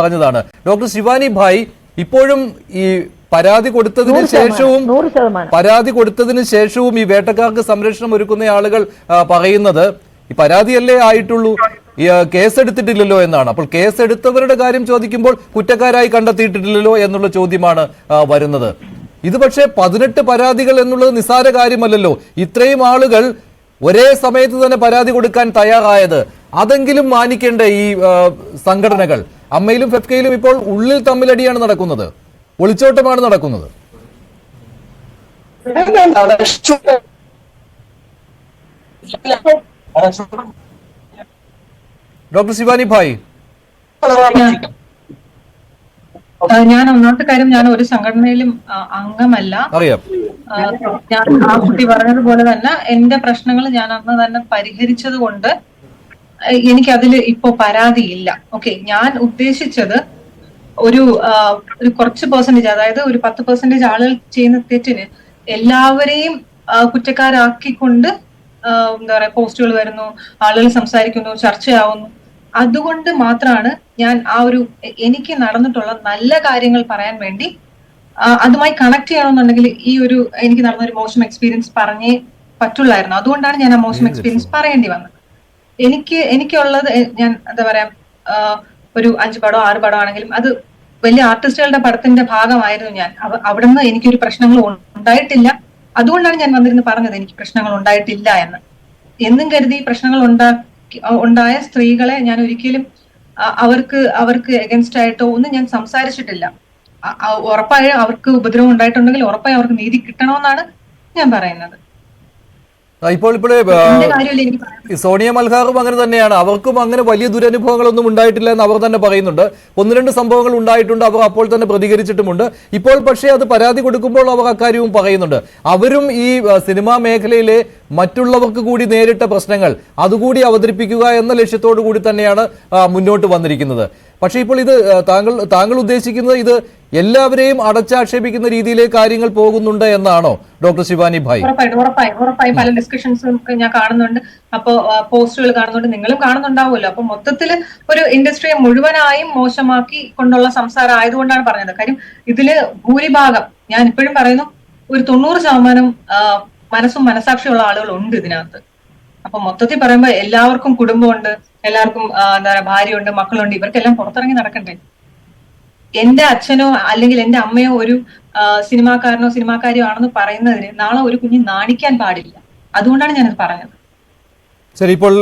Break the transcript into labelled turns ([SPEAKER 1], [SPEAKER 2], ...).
[SPEAKER 1] പറഞ്ഞതാണ്. ഡോക്ടർ ശിവാനി ഭായ് ഇപ്പോഴും ഈ പരാതി കൊടുത്തതിന് ശേഷവും. പരാതി കൊടുത്തതിന് ശേഷവും ഈ വേട്ടക്കാർക്ക് സംരക്ഷണം ഒരുക്കുന്ന ആളുകൾ പറയുന്നത് ഈ പരാതിയല്ലേ ആയിട്ടുള്ളൂ? കേസ് എടുത്തിട്ടില്ലല്ലോ കേസെടുത്തിട്ടില്ലല്ലോ എന്നാണ്. അപ്പോൾ കേസെടുത്തവരുടെ കാര്യം ചോദിക്കുമ്പോൾ കുറ്റക്കാരായി കണ്ടെത്തിയിട്ടില്ലല്ലോ എന്നുള്ള ചോദ്യമാണ് വരുന്നത്. ഇത് പക്ഷേ പതിനെട്ട് പരാതികൾ എന്നുള്ളത് നിസ്സാര കാര്യമല്ലല്ലോ. ഇത്രയും ആളുകൾ ഒരേ സമയത്ത് തന്നെ പരാതി കൊടുക്കാൻ തയ്യാറായത്. അതെങ്കിലും മാനിക്കേണ്ട ഈ സംഘടനകൾ. അമ്മയിലും ഫെഫ്കയിലും ഇപ്പോൾ ഉള്ളിൽ തമ്മിലടിയാണ് നടക്കുന്നത്. ഒളിച്ചോട്ടമാണ് നടക്കുന്നത്. ഡോക്ടർ ശിവാനി ഭായ്.
[SPEAKER 2] ഞാൻ ഒന്നാമത്തെ കാര്യം ഞാൻ ഒരു സംഘടനയിലും അംഗമല്ല.
[SPEAKER 1] അറിയാം.
[SPEAKER 2] ഞാൻ ആ കുട്ടി പറഞ്ഞതുപോലെ തന്നെ എന്റെ പ്രശ്നങ്ങൾ ഞാൻ അന്ന് തന്നെ പരിഹരിച്ചത് കൊണ്ട് എനിക്ക് അതിൽ ഇപ്പോ പരാതിയില്ല. ഓക്കെ ഞാൻ ഉദ്ദേശിച്ചത് ഒരു ഒരു കുറച്ച് പെർസെന്റേജ് അതായത് ഒരു പത്ത് പെർസെന്റേജ് ആളുകൾ ചെയ്യുന്ന തെറ്റിന് എല്ലാവരെയും കുറ്റക്കാരാക്കിക്കൊണ്ട് എന്താ പറയാ പോസ്റ്റുകൾ വരുന്നു ആളുകൾ സംസാരിക്കുന്നു ചർച്ചയാവുന്നു. അതുകൊണ്ട് മാത്രമാണ് ഞാൻ ആ ഒരു എനിക്ക് നടന്നിട്ടുള്ള നല്ല കാര്യങ്ങൾ പറയാൻ വേണ്ടി അതുമായി കണക്ട് ചെയ്യണമെന്നുണ്ടെങ്കിൽ ഈ ഒരു എനിക്ക് നടന്ന ഒരു മോശം എക്സ്പീരിയൻസ് പറഞ്ഞേ പറ്റുള്ളായിരുന്നു. അതുകൊണ്ടാണ് ഞാൻ ആ മോശം എക്സ്പീരിയൻസ് പറയേണ്ടി വന്നത്. എനിക്ക് എനിക്കുള്ളത് ഞാൻ എന്താ പറയാ ഒരു അഞ്ച് പടം ആറ് പടം ആണെങ്കിലും അത് വലിയ ആർട്ടിസ്റ്റുകളുടെ പടത്തിന്റെ ഭാഗമായിരുന്നു ഞാൻ. അവ- അവിടുന്ന് എനിക്കൊരു പ്രശ്നങ്ങൾ ഉണ്ടായിട്ടില്ല. അതുകൊണ്ടാണ് ഞാൻ വന്നിരുന്ന് പറഞ്ഞത് എനിക്ക് പ്രശ്നങ്ങൾ ഉണ്ടായിട്ടില്ല എന്ന്. എന്നും കരുതി പ്രശ്നങ്ങൾ ഉണ്ടാക്കി ഉണ്ടായ സ്ത്രീകളെ ഞാൻ ഒരിക്കലും അവർക്ക് അവർക്ക് എഗൻസ്റ്റ് ആയിട്ടോ ഒന്നും ഞാൻ സംസാരിച്ചിട്ടില്ല. ഉറപ്പായും അവർക്ക് ഉപദ്രവം ഉണ്ടായിട്ടുണ്ടെങ്കിൽ ഉറപ്പായും അവർക്ക് നീതി കിട്ടണമെന്നാണ് ഞാൻ പറയുന്നത്.
[SPEAKER 1] ഇപ്പോൾ ഈ സോണിയ മൽഹാറും അങ്ങനെ തന്നെയാണ്. അവർക്കും അങ്ങനെ വലിയ ദുരനുഭവങ്ങളൊന്നും ഉണ്ടായിട്ടില്ല എന്ന് അവർ തന്നെ പറയുന്നുണ്ട്. ഒന്ന് രണ്ട് സംഭവങ്ങൾ ഉണ്ടായിട്ടുണ്ട് അവർ അപ്പോൾ തന്നെ പ്രതികരിച്ചിട്ടുമുണ്ട്. ഇപ്പോൾ പക്ഷേ അത് പരാതി കൊടുക്കുമ്പോൾ അവർ അക്കാര്യവും പറയുന്നുണ്ട്. അവരും ഈ സിനിമാ മേഖലയിലെ മറ്റുള്ളവർക്ക് കൂടി നേരിട്ട പ്രശ്നങ്ങൾ അതുകൂടി അവതരിപ്പിക്കുക എന്ന ലക്ഷ്യത്തോടു കൂടി തന്നെയാണ് മുന്നോട്ട് വന്നിരിക്കുന്നത്. പക്ഷേ ഇപ്പോൾ ഇത് താങ്കൾ താങ്കൾ ഉദ്ദേശിക്കുന്നത് ഇത് എല്ലാവരെയും അടച്ചാക്ഷേപിക്കുന്ന രീതിയിലെ കാര്യങ്ങൾ പോകുന്നുണ്ട് എന്നാണോ ഡോക്ടർ ശിവാനി ഭായ്?
[SPEAKER 2] ഉറപ്പായിട്ടും ഉറപ്പായും ഉറപ്പായും പല ഡിസ്കഷൻസും ഞാൻ കാണുന്നുണ്ട്. അപ്പോ പോസ്റ്റുകൾ കാണുന്നുണ്ട്. നിങ്ങളും കാണുന്നുണ്ടാവുമല്ലോ. അപ്പൊ മൊത്തത്തിൽ ഒരു ഇൻഡസ്ട്രിയെ മുഴുവനായും മോശമാക്കി കൊണ്ടുള്ള സംസാരം ആയതുകൊണ്ടാണ് പറഞ്ഞത്. കാര്യം ഇതിൽ ഭൂരിഭാഗം ഞാൻ ഇപ്പോഴും പറയുന്നു ഒരു തൊണ്ണൂറ് ശതമാനം മനസ്സും മനസാക്ഷിയുള്ള ആളുകളുണ്ട് ഇതിനകത്ത്. അപ്പൊ മൊത്തത്തിൽ പറയുമ്പോൾ എല്ലാവർക്കും കുടുംബമുണ്ട് എല്ലാവർക്കും എന്താ പറയാ ഭാര്യയുണ്ട് മക്കളുണ്ട് ഇവർക്കെല്ലാം പുറത്തിറങ്ങി നടക്കണ്ടേ? എന്റെ അച്ഛനോ അല്ലെങ്കിൽ എന്റെ അമ്മയോ ഒരു സിനിമാക്കാരനോ സിനിമാക്കാരിയോ ആണെന്ന് പറയുന്നതിന് നാളെ ഒരു കുഞ്ഞ് നാണിക്കാൻ പാടില്ല. അതുകൊണ്ടാണ് ഞാനത് പറഞ്ഞത്.
[SPEAKER 1] ശരി ഇപ്പോൾ